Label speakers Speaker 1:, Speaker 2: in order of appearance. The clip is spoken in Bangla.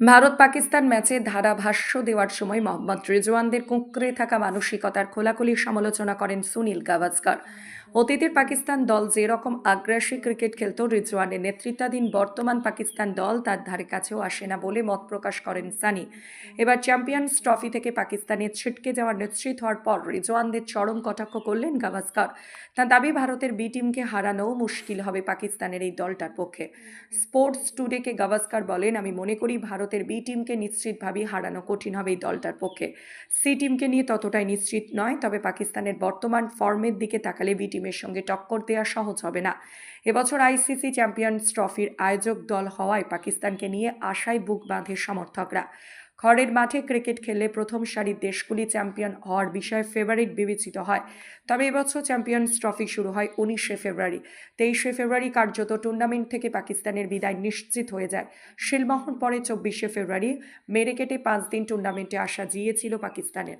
Speaker 1: ভারত পাকিস্তান ম্যাচে ধারা ভাষ্য দেওয়ার সময় মোহাম্মদ রেজওয়ানদের কুঁকড়ে থাকা মানসিকতার খোলাখুলি সমালোচনা করেন সুনীল গাভাস্কার। অতীতের পাকিস্তান দল যেরকম আগ্রাসী ক্রিকেট খেলত, রিজওয়ানের নেতৃত্বাধীন বর্তমান পাকিস্তান দল তার ধারে কাছেও আসে না বলে মত প্রকাশ করেন সানি। এবার চ্যাম্পিয়ন্স ট্রফি থেকে পাকিস্তানের ছিটকে যাওয়ার নিশ্চিত হওয়ার পর রিজওয়ানদের চরম কটাক্ষ করলেন গাভাস্কর। তার দাবি, ভারতের বি টিমকে হারানোও মুশকিল হবে পাকিস্তানের এই দলটার পক্ষে। স্পোর্টস টুডেকে গাভাস্কার বলেন, আমি মনে করি ভারতের বি টিমকে নিশ্চিতভাবেই হারানো কঠিন হবে এই দলটার পক্ষে। সি টিমকে নিয়ে ততটাই নিশ্চিত নয়, তবে পাকিস্তানের বর্তমান ফর্মের দিকে তাকালে বি টিমের সঙ্গে টক্কর দেওয়া সহজ হবে না। এবছর আইসিসি চ্যাম্পিয়ন্স ট্রফির আয়োজক দল হওয়ায় পাকিস্তানকে নিয়ে আশায় বুক বাঁধে সমর্থকরা। খড়ের মাঠে ক্রিকেট খেললে প্রথম সারির দেশগুলি চ্যাম্পিয়ন হওয়ার বিষয়ে ফেভারিট বিবেচিত হয়। তবে এবছর চ্যাম্পিয়ন্স ট্রফি শুরু হয় উনিশে ফেব্রুয়ারি। তেইশে ফেব্রুয়ারি কার্যত টুর্নামেন্ট থেকে পাকিস্তানের বিদায় নিশ্চিত হয়ে যায়। শিলমোহন পরে চব্বিশে ফেব্রুয়ারি মেরে কেটে পাঁচ দিন টুর্নামেন্টে আসা জিয়েছিল পাকিস্তানের।